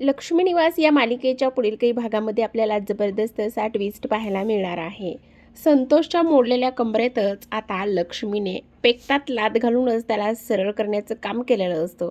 लक्ष्मी निवास या मालिकेच्या पुढील काही भागामध्ये आपल्याला जबरदस्त असा ट्विस्ट पाहायला मिळणार आहे. संतोषच्या मोडलेल्या कमरेतच आता लक्ष्मीने पेकतात लाद घालूनच त्याला सरळ करण्याचं काम केलेलं असतं.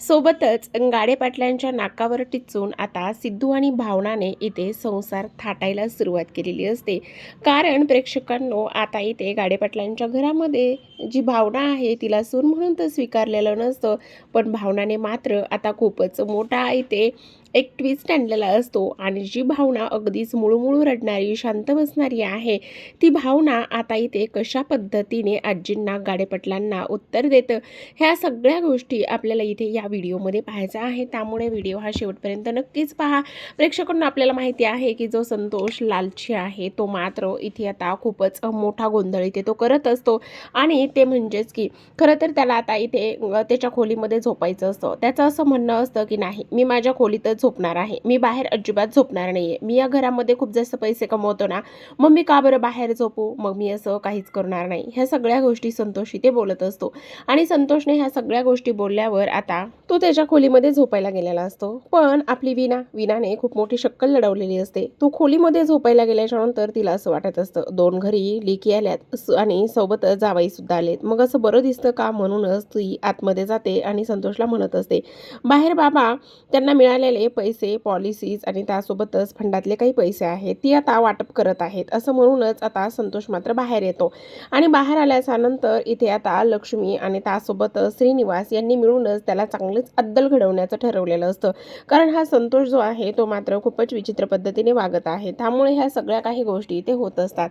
सोबतच गाडे पाटलांच्या नाकावर टिचून आता सिद्धू आणि भावनाने इथे संसार थाटायला सुरुवात केलेली असते. कारण प्रेक्षकांनो आता इथे गाडेपाटलांच्या घरामध्ये जी भावना आहे तिला सून म्हणून तर स्वीकारलेलं नसतं. पण भावनाने मात्र आता खूपच मोठा इथे एक ट्विस्ट आणलेला असतो आणि जी भावना अगदीच मुळूमुळू रडणारी शांत बसणारी आहे ती भावना आता इथे कशा पद्धतीने आजींना गाडेपटलांना उत्तर देतं ह्या सगळ्या गोष्टी आपल्याला इथे या व्हिडिओमध्ये पाहायचा आहे त्यामुळे व्हिडिओ हा शेवटपर्यंत नक्कीच पहा. प्रेक्षकांना आपल्याला माहिती आहे की जो संतोष लालची आहे तो मात्र इथे आता खूपच मोठा गोंधळ इथे तो करत असतो. आणि ते म्हणजेच की खरं तर त्याला आता इथे त्याच्या खोलीमध्ये झोपायचं असतं. त्याचं असं म्हणणं असतं की नाही मी माझ्या खोलीतच झोपणार आहे. मी बाहेर अजिबात झोपणार नाही आहे मी या घरामध्ये खूप जास्त पैसे कमवतो ना मग मी का बरं बाहेर झोपू? मग मी असं काहीच करणार नाही. ह्या सगळ्या गोष्टी संतोष इथे बोलत असतो. आणि संतोषने ह्या सगळ्या गोष्टी बोलल्यावर आता तो त्याच्या खोलीमध्ये झोपायला गेलेला असतो. पण आपली विना विनाने खूप मोठी शक्कल लढवलेली असते. तो खोलीमध्ये झोपायला गेल्याच्यानंतर तिला असं वाटत असतं दोन घरी लेकी आल्यात आणि सोबत जावाई सुद्धा आलेत. मग असं बरं दिसतं का? म्हणूनच ती आतमध्ये जाते आणि संतोषला म्हणत असते बाहेर बाबा त्यांना मिळालेले पैसे पॉलिसीज आणि त्यासोबतच फंडातले काही पैसे आहेत ती आता वाटप करत आहेत असं म्हणूनच आता संतोष मात्र बाहेर येतो. आणि बाहेर आल्याच्यानंतर इथे आता लक्ष्मी आणि त्यासोबतच श्रीनिवास यांनी मिळूनच त्याला चांगलेच अद्दल घडवण्याचं ठरवलेलं असतं. कारण हा संतोष जो आहे तो मात्र खूपच विचित्र पद्धतीने वागत आहे. त्यामुळे ह्या सगळ्या काही गोष्टी इथे होत असतात.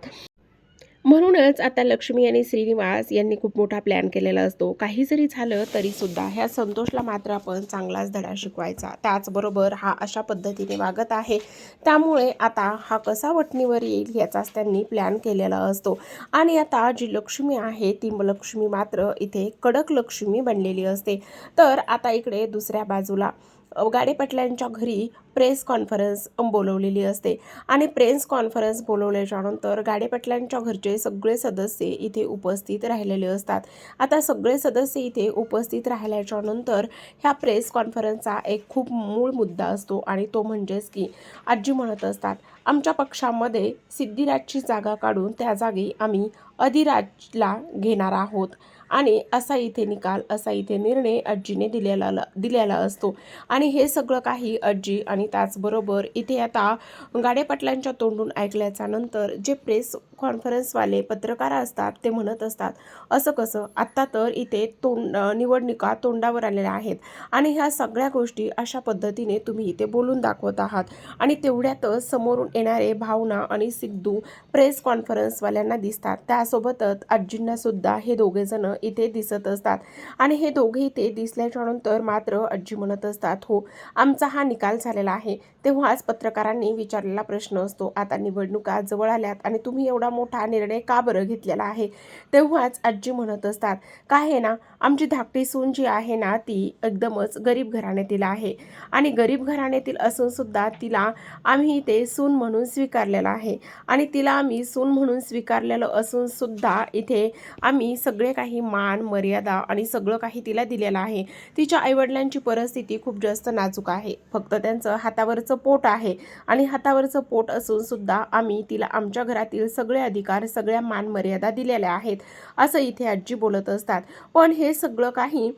म्हणूनच आता लक्ष्मी आणि श्रीनिवास यांनी खूप मोठा प्लॅन केलेला असतो. काही जरी झालं तरी सुद्धा ह्या संतोषला मात्र आपण चांगलाच धडा शिकवायचा. त्याचबरोबर हा अशा पद्धतीने वागत आहे. त्यामुळे आता हा कसा वटणीवर येईल याचाच त्यांनी प्लॅन केलेला असतो. आणि आता जी लक्ष्मी आहे ती लक्ष्मी मात्र इथे कडक लक्ष्मी बनलेली असते. तर आता इकडे दुसऱ्या बाजूला अ, गाडेपटलांच्या घरी प्रेस कॉन्फरन्स बोलवलेली असते. आणि प्रेस कॉन्फरन्स बोलवल्याच्यानंतर नंतर घरचे सगळे सदस्य इथे उपस्थित राहिलेले असतात. आता सगळे सदस्य इथे उपस्थित राहिल्याच्या नंतर ह्या प्रेस कॉन्फरन्सचा एक खूप मूळ मुद्दा असतो आणि तो म्हणजेच की आजी म्हणत असतात आमच्या पक्षामध्ये सिद्धिराजची जागा काढून त्या जागी आम्ही अधिराजला घेणार आहोत. आणि असा इथे निकाल असा इथे निर्णय आजीने दिलेला दिलेला असतो. आणि हे सगळं काही आजी आणि त्याचबरोबर इथे आता गाडेपाटलांच्या तोंडून ऐकल्याच्या नंतर जे प्रेस कॉन्फरन्सवाले पत्रकार असतात ते म्हणत असतात असं कसं? आत्ता तर इथे तोंड निवडणुका तोंडावर आलेल्या आहेत आणि ह्या सगळ्या गोष्टी अशा पद्धतीने तुम्ही इथे बोलून दाखवत आहात. आणि तेवढ्यातच समोरून येणारे भावना आणि सिद्धू प्रेस कॉन्फरन्सवाल्यांना दिसतात. त्यासोबतच आजींनासुद्धा हे दोघेजणं इथे दिसत असतात. आणि हे दोघे इथे दिसल्याच्यानंतर मात्र आजी म्हणत असतात हो आमचा हा निकाल झालेला आहे. तेव्हाच पत्रकारांनी विचारलेला प्रश्न असतो आता निवडणुका जवळ आल्यात आणि तुम्ही एवढा मोठा निर्णय का बरं घेतलेला आहे? तेव्हाच आजी म्हणत असतात काय आहे ना आमची धाकटी सून जी आहे ना ती एकदमच गरीब घराण्यातील आहे. आणि गरीब घराण्यातील असून सुद्धा तिला आम्ही इथे सून म्हणून स्वीकारलेलं आहे. आणि तिला आम्ही सून म्हणून स्वीकारलेलं असून सुद्धा इथे आम्ही सगळे काही मान मर्यादा आणि सगळं काही तिला दिलेलं आहे. तिच्या आईवडिलांची परिस्थिती खूप जास्त नाजूक आहे. फक्त त्यांचं हातावरचं पोट आहे. आणि हातावरचं पोट असून सुद्धा आम्ही तिला आमच्या घरातील सगळे अधिकार सगळ्या मान मर्यादा दिलेल्या आहेत असं इथे आजी बोलत असतात. पण हे सगळं काही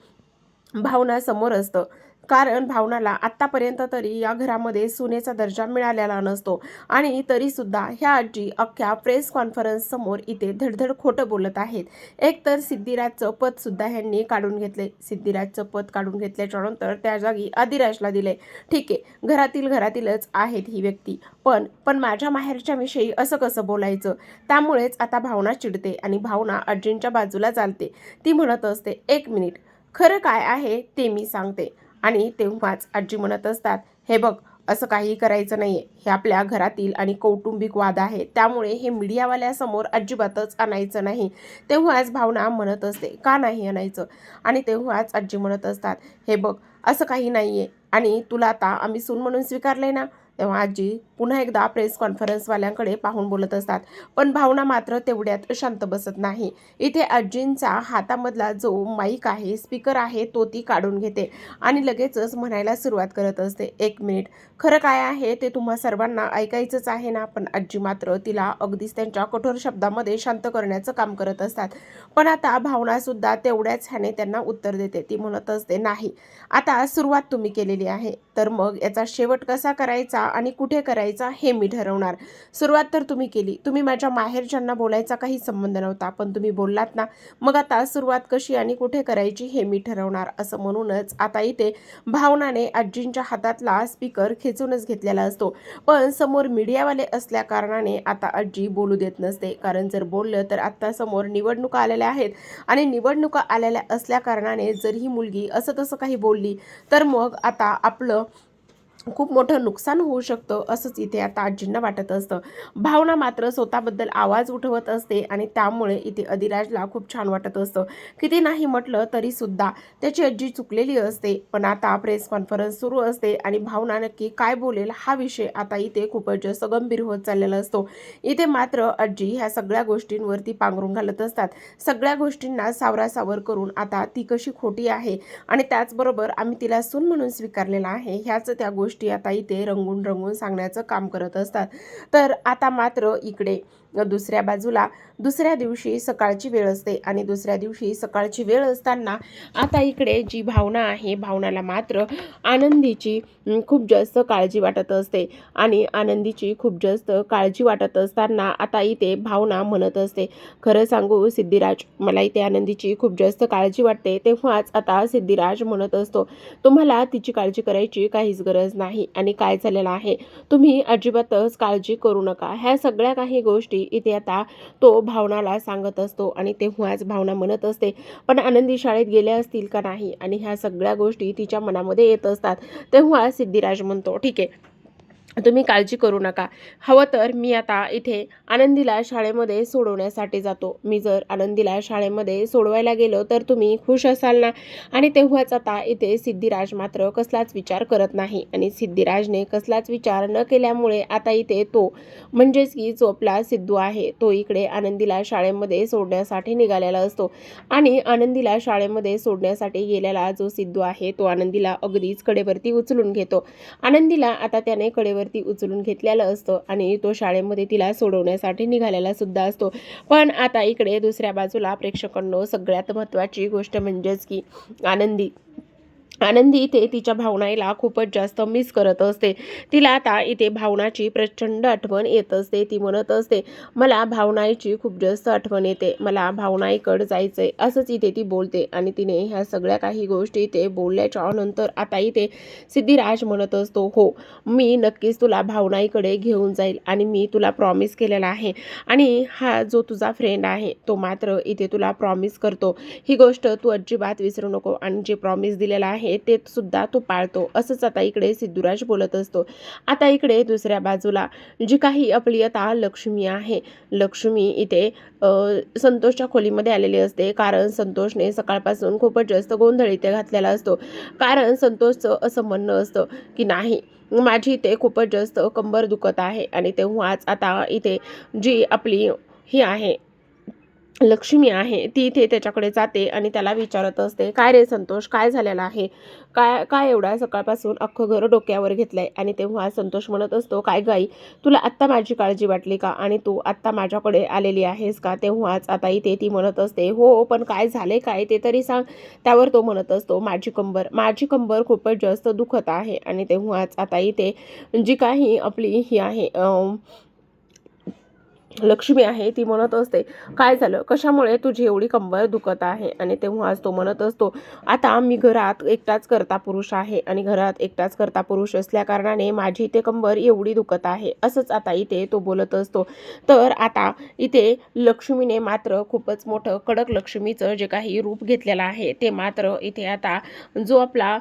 भावना समोर असतं. कारण भावनाला आत्तापर्यंत तरी या घरामध्ये सुनेचा दर्जा मिळालेला नसतो. आणि तरीसुद्धा ह्या आजी अख्ख्या प्रेस कॉन्फरन्स समोर इथे धडधड खोटं बोलत आहेत. एकतर सिद्धिराजचं पदसुद्धा ह्यांनी काढून घेतले. सिद्धिराजचं पद काढून घेतल्याच्या नंतर त्या जागी अधिराजला दिले. ठीक आहे घरातील घरातीलच आहेत ही व्यक्ती. पण पण माझ्या माहेरच्या विषयी असं कसं बोलायचं? त्यामुळेच आता भावना चिडते आणि भावना आजींच्या बाजूला चालते. ती म्हणत असते एक मिनिट. खरं काय आहे ते मी सांगते. आणि तेव्हाच आजी म्हणत असतात हे बघ असं काही करायचं नाही आहे हे आपल्या घरातील आणि कौटुंबिक वाद आहे. त्यामुळे हे मीडियावाल्यासमोर अजिबातच आणायचं नाही. तेव्हाच भावना म्हणत असते का नाही आणायचं? आणि तेव्हाच आजी म्हणत असतात हे बघ असं काही नाही आहे आणि तुला आता आम्ही सून म्हणून स्वीकारले ना? तेव्हा आजी पुन्हा एकदा प्रेस कॉन्फरन्सवाल्यांकडे पाहून बोलत असतात. पण भावना मात्र तेवढ्यात शांत बसत नाही. इथे आजींचा हातामधला जो माईक आहे स्पीकर आहे तो ती काढून घेते आणि लगेचच म्हणायला सुरुवात करत असते. एक मिनिट खरं काय आहे ते तुम्हा सर्वांना ऐकायचंच आहे ना? पण आजी मात्र तिला अगदीच त्यांच्या कठोर शब्दामध्ये शांत करण्याचं काम करत असतात. पण आता भावनासुद्धा तेवढ्याच ह्याने त्यांना उत्तर देते. ती म्हणत असते नाही. आता सुरुवात तुम्ही केलेली आहे. तर मग याचा शेवट कसा करायचा? आणि कुठे करायचा हे मी ठरवणार. सुरुवात तर तुम्ही केली. तुम्ही माझ्या माहेरच्यांना बोलायचा काही संबंध नव्हता पण तुम्ही बोललात ना मग आता सुरुवात कशी आणि कुठे करायची हे मी ठरवणार असं म्हणूनच आता इथे भावनाने आजींच्या हातातला स्पीकर खेचूनच घेतलेला असतो. पण समोर मीडियावाले असल्या कारणाने आता आजी बोलू देत नसते. कारण जर बोललं तर आत्ता समोर निवडणुका आलेल्या आहेत आणि निवडणुका आलेल्या असल्या कारणाने जर ही मुलगी असं तसं काही बोलली तर मग आता आपलं खूप मोठं नुकसान होऊ शकतं असंच इथे आता आजींना वाटत असतं. भावना मात्र स्वतःबद्दल आवाज उठवत असते आणि त्यामुळे इथे अधिराजला खूप छान वाटत असतं. किती नाही म्हटलं तरी सुद्धा त्याची आजी चुकलेली असते पण आता प्रेस कॉन्फरन्स सुरू असते आणि भावना नक्की काय बोलेल हा विषय आता इथे खूपच जास्त गंभीर होत चाललेला असतो. इथे मात्र आजी ह्या सगळ्या गोष्टींवरती पांघरून घालत असतात. सगळ्या गोष्टींना सावरासावर करून आता ती कशी खोटी आहे आणि त्याचबरोबर आम्ही तिला सून म्हणून स्वीकारलेला आहे ह्याच त्या गोष्टी गोष्टी आता इथे रंगून रंगून सांगण्याचं काम करत असतात. तर आता मात्र इकडे दुसऱ्या बाजूला दुसऱ्या दिवशी सकाळची वेळ असते आणि दुसऱ्या दिवशी सकाळची वेळ असताना आता इकडे जी भावना आहे भावनाला मात्र आनंदीची खूप जास्त काळजी वाटत असते. आणि आनंदीची खूप जास्त काळजी वाटत असताना आता इथे भावना म्हणत असते. खरं सांगू सिद्धिराज मला इथे आनंदीची खूप जास्त काळजी वाटते. तेव्हाच आता सिद्धिराज म्हणत असतो तुम्हाला तिची काळजी करायची काहीच गरज नाही. आणि काय झालेलं आहे? तुम्ही अजिबातच काळजी करू नका. ह्या सगळ्या काही गोष्टी इथे आता तो भावनाला सांगत असतो आणि तेव्हाच भावना म्हणत असते पण आनंदी शाळेत गेल्या असतील का नाही? आणि ह्या सगळ्या गोष्टी तिच्या मनामध्ये येत असतात. तेव्हा सिद्धिराज म्हणतो ठीक आहे. तुम्ही काळजी करू नका. हवं तर मी आता इथे आनंदीला शाळेमध्ये सोडवण्यासाठी जातो. मी जर आनंदीला शाळेमध्ये सोडवायला गेलो तर तुम्ही खुश असाल ना? आणि तेव्हाच आता इथे सिद्धिराज मात्र कसलाच विचार करत नाही. आणि सिद्धिराजने कसलाच विचार न केल्यामुळे आता इथे तो म्हणजेच की चोपला सिद्धू आहे. तो इकडे आनंदीला शाळेमध्ये सोडण्यासाठी निघालेला असतो. आणि आनंदीला शाळेमध्ये सोडण्यासाठी गेलेला जो सिद्धू आहे तो आनंदीला अगदीच कडेवरती उचलून घेतो. आनंदीला आता त्याने कडेवर वरती उचलून घेतलेलं असतं आणि तो शाळेमध्ये तिला सोडवण्यासाठी निघालेला सुद्धा असतो. पण आता इकडे दुसऱ्या बाजूला प्रेक्षकांनो सगळ्यात महत्त्वाची गोष्ट म्हणजेच की आनंदी. आनंदी इथे तिच्या भावनाईला खूपच जास्त मिस करत असते. तिला आता इथे भावनाची प्रचंड आठवण येत असते. ती म्हणत असते मला भावनाईची खूप जास्त आठवण येते. मला भावनाईकडं जायचंय. असंच इथे ती बोलते आणि तिने ह्या सगळ्या काही गोष्टी इथे बोलल्याच्या नंतर आता इथे सिद्धिराज म्हणत असतो हो मी नक्कीच तुला भावनाईकडे घेऊन जाईल आणि मी तुला प्रॉमिस केलेला आहे आणि हा जो तुझा फ्रेंड आहे तो मात्र इथे तुला प्रॉमिस करतो. ही गोष्ट तू अजिबात विसरू नको आणि जे प्रॉमिस दिलेला आहे आहे ते सुद्धा तो पाळतो. असंच आता इकडे सिद्धुराज बोलत असतो. आता इकडे दुसऱ्या बाजूला जी काही आपली आता लक्ष्मी आहे लक्ष्मी इथे संतोषच्या खोलीमध्ये आलेली असते. कारण संतोषने सकाळपासून खूपच जास्त गोंधळ इथे घातलेला असतो. कारण संतोषचं असं म्हणणं असतं की नाही माझी इथे खूपच जास्त कंबर दुखत आहे. आणि तेव्हाच आता इथे जी आपली ही आहे लक्ष्मी आहे ती इथे त्याच्याकडे जाते आणि त्याला विचारत असते काय रे संतोष काय झालेला आहे? काय काय एवढा सकाळपासून अख्खं घर डोक्यावर घेतलंय? आणि तेव्हा संतोष म्हणत असतो काय गाई तुला आत्ता माझी काळजी वाटली का? आणि तू आत्ता माझ्याकडे आलेली आहेस का? तेव्हाच आता इथे ती म्हणत असते हो पण काय झाले काय ते तरी सांग. त्यावर तो म्हणत असतो माझी कंबर माझी कंबर खूपच जास्त दुखत आहे. आणि तेव्हाच आता इथे जी काही आपली ही आहे लक्ष्मी आहे ती म्हणत असते काय झालं? कशामुळे तुझी एवढी कंबर दुखत आहे? आणि तेव्हाच तो म्हणत असतो आता मी घरात एकटाच करता पुरुष आहे आणि घरात एकटाच करता पुरुष असल्या कारणाने माझी ते कंबर एवढी दुखत आहे. असंच आता इथे तो बोलत असतो. तर आता इथे लक्ष्मीने मात्र खूपच मोठं कडक लक्ष्मीचं जे काही रूप घेतलेलं आहे ते मात्र इथे आता जो आपला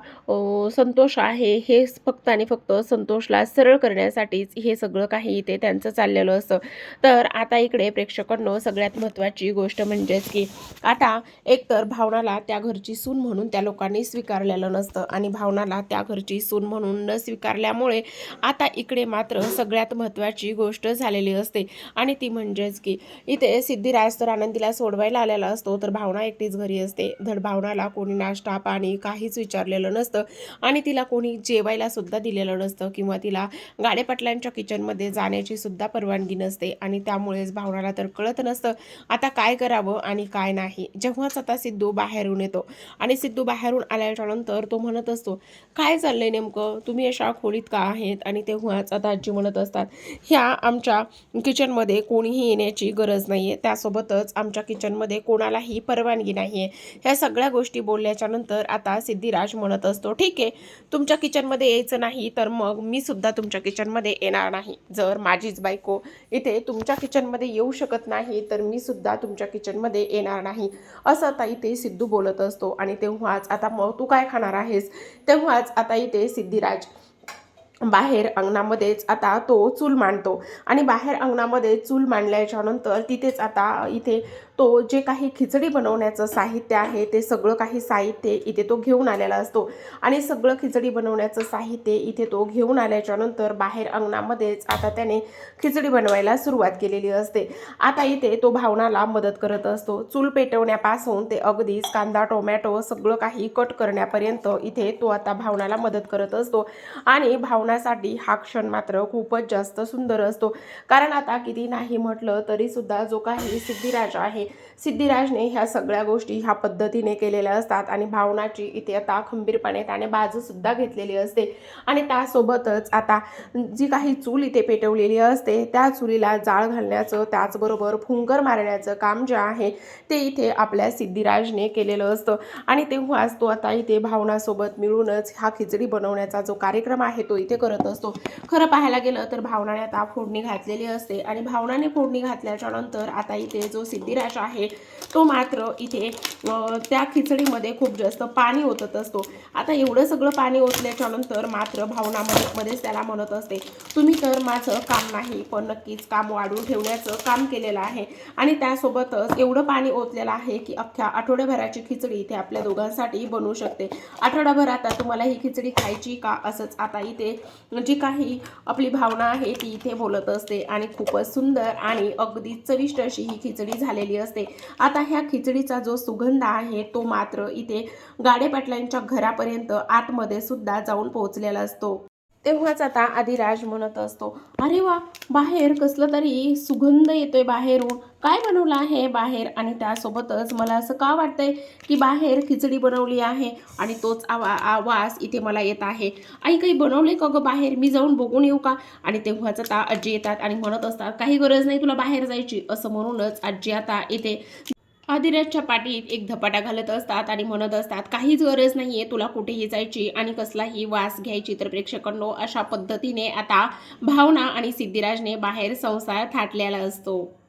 संतोष आहे हे फक्त आणि फक्त संतोषला सरळ करण्यासाठीच हे सगळं काही इथे त्यांचं चाललेलं असतं. तर तर आता इकडे प्रेक्षकांनो सगळ्यात महत्त्वाची गोष्ट म्हणजेच की आता एकतर भावनाला त्या घरची सून म्हणून त्या लोकांनी स्वीकारलेलं नसतं आणि भावनाला त्या घरची सून म्हणून न स्वीकारल्यामुळे आता इकडे मात्र सगळ्यात महत्त्वाची गोष्ट झालेली असते. आणि ती म्हणजेच की इथे सिद्धिराज तर आनंदीला सोडवायला आलेला असतो तर भावना एकटीच घरी असते. धड भावनाला कोणी नाश्ता पाणी काहीच विचारलेलं नसतं आणि तिला कोणी जेवायला सुद्धा दिलेलं नसतं किंवा तिला गाडेपाटलांच्या किचनमध्ये जाण्याची सुद्धा परवानगी नसते आणि त्यामुळेच भावनाला तर कळत नसतं. आता काय करावं आणि काय नाही? जेव्हाच आता सिद्धू बाहेरून येतो आणि सिद्धू बाहेरून आल्याच्यानंतर तो म्हणत असतो काय चाललंय नेमकं? तुम्ही अशा खोलीत का आहेत? आणि तेव्हाच आता आजी म्हणत असतात ह्या आमच्या किचनमध्ये कोणीही येण्याची गरज नाही आहे त्यासोबतच आमच्या किचनमध्ये कोणालाही परवानगी नाही आहे ह्या सगळ्या गोष्टी बोलल्याच्या नंतर आता सिद्धिराज म्हणत असतो ठीक आहे तुमच्या किचनमध्ये यायचं नाही तर मग मी सुद्धा तुमच्या किचनमध्ये येणार नाही. जर माझीच बायको इथे तुमच्या किचनमध्ये येऊ शकत नाही तर मी सुद्धा तुमच्या किचनमध्ये येणार नाही असं आता इथे सिद्धू बोलत असतो. आणि तेव्हाच आता मग तू काय खाणार आहेस? तेव्हाच आता इथे सिद्धिराज बाहेर अंगणामध्येच आता तो चूल मांडतो. आणि बाहेर अंगणामध्ये चूल मांडल्याच्या नंतर तिथेच आता इथे तो जे काही खिचडी बनवण्याचं साहित्य आहे ते सगळं काही साहित्य इथे तो घेऊन आलेला असतो. आणि सगळं खिचडी बनवण्याचं साहित्य इथे तो घेऊन आल्याच्यानंतर बाहेर अंगणामध्येच आता त्याने खिचडी बनवायला सुरुवात केलेली असते. आता इथे तो भावनाला मदत करत असतो. चूल पेटवण्यापासून ते अगदीच कांदा टोमॅटो सगळं काही कट करण्यापर्यंत इथे तो आता भावनाला मदत करत असतो. आणि भावनासाठी हा क्षण मात्र खूपच जास्त सुंदर असतो. कारण आता किती नाही म्हटलं तरी सुद्धा जो काही सिद्धिराज आहे सिद्धिराजने ह्या सगळ्या गोष्टी ह्या पद्धतीने केलेल्या असतात आणि भावनाची इथे आता खंबीरपणे त्याने बाजूसुद्धा घेतलेली असते. आणि त्यासोबतच आता जी काही चूल इथे पेटवलेली असते त्या चुलीला जाळ घालण्याचं त्याचबरोबर फुंकर मारण्याचं काम जे आहे ते इथे आपल्या सिद्धिराजने केलेलं असतं. आणि तेव्हाच तो आता इथे भावनासोबत मिळूनच हा खिचडी बनवण्याचा जो कार्यक्रम आहे तो इथे करत असतो. खरं पाहायला गेलं तर भावनाने आता फोडणी घातलेली असते आणि भावनाने फोडणी घातल्याच्या नंतर आता इथे जो सिद्धिराज आहे तो मात्र इथे त्या खिचडीमध्ये खूप जास्त पाणी ओतत असतो. आता एवढं सगळं पाणी ओतल्याच्या नंतर मात्र भावना मध्येच त्याला म्हणत असते तुम्ही तर माझं काम नाही पण नक्कीच काम वाढून ठेवण्याचं काम केलेलं आहे. आणि त्यासोबतच एवढं पाणी ओतलेलं आहे की अख्ख्या आठवड्याभराची खिचडी इथे आपल्या दोघांसाठी बनवू शकते. आठवडाभर आता तुम्हाला ही खिचडी खायची का असंच आता इथे जी काही आपली भावना आहे ती इथे बोलत असते. आणि खूपच सुंदर आणि अगदी चविष्ट अशी ही खिचडी झालेली असते. आता ह्या खिचडीचा जो सुगंध आहे तो मात्र इथे गाडेपाटलांच्या घरापर्यंत आतमध्ये सुद्धा जाऊन पोहोचलेला असतो. तेव्हाच आता आदिराज म्हणत असतो. अरे वा बाहेर कसलं तरी सुगंध येतोय बाहेरून. काय बनवलं आहे बाहेर? आणि त्यासोबतच मला असं का वाटतंय की बाहेर खिचडी बनवली आहे आणि तोच आवा आवाज इथे मला येत आहे. आई काही बनवले का गं बाहेर? मी जाऊन बघून येऊ का? आणि तेव्हाच आता आजी येतात आणि म्हणत असतात काही गरज नाही तुला बाहेर जायची. असं म्हणूनच आजी आता इथे अधिराजच्या पाठीत एक धपाटा घालत असतात आणि म्हणत असतात काहीच गरज नाहीये तुला कुठेही जायची आणि कसलाही वास घ्यायची तर प्रेक्षकांनो अशा पद्धतीने आता भावना आणि सिद्धिराजने बाहेर संसार थाटलेला असतो.